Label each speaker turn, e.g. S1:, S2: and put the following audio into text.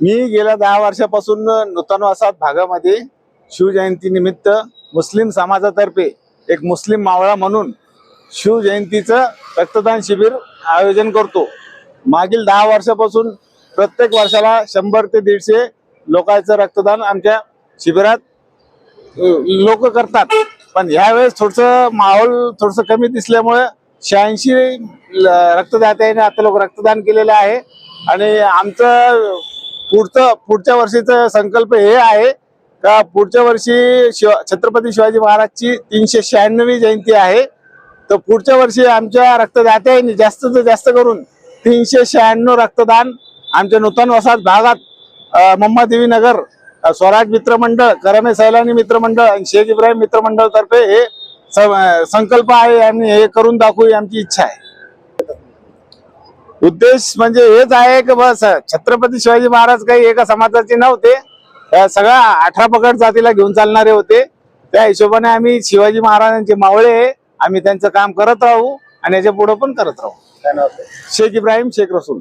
S1: मी गेल्या दहा वर्षापासून नूतनवासात भागामध्ये शिवजयंतीनिमित्त मुस्लिम समाजातर्फे एक मुस्लिम मावळा म्हणून शिवजयंतीचं रक्तदान शिबिर आयोजन करतो. मागील दहा वर्षापासून प्रत्येक वर्षाला शंभर ते दीडशे लोकांचं रक्तदान आमच्या शिबिरात लोक करतात. पण ह्यावेळेस थोडंसं माहोल थोडंसं कमी दिसल्यामुळे शहाऐंशी रक्तदात्याने आता लोक रक्तदान केलेलं आहे. आणि आमचं पुढचं पुढच्या वर्षीचा संकल्प हे आहे का पुढच्या वर्षी शिव छत्रपती शिवाजी महाराजची तीनशे शहाण्णवी जयंती आहे. तर पुढच्या वर्षी आमच्या रक्तदात्यांनी जास्तीत जास्त करून तीनशे शहाण्णव रक्तदान आमच्या नूतन वसाहत भागात मम्मादेवी नगर स्वराज मित्रमंडळ करमे सैलानी मित्रमंडळ आणि शेख इब्राहिम मित्रमंडळतर्फे तर्फे हे स- संकल्प आहे आणि हे करून दाखवू ही आमची इच्छा आहे. उद्देश म्हणजे हेच आहे की बस छत्रपती शिवाजी महाराज काही एका समाजाचे नव्हते. सगळ्या अठरा पगड जातीला घेऊन चालणारे होते. त्या हिशोबाने आम्ही शिवाजी महाराजांचे मावळे. आम्ही त्यांचं काम करत राहू आणि याच्यापुढे पण करत राहू. शेख इब्राहिम शेख रसूल.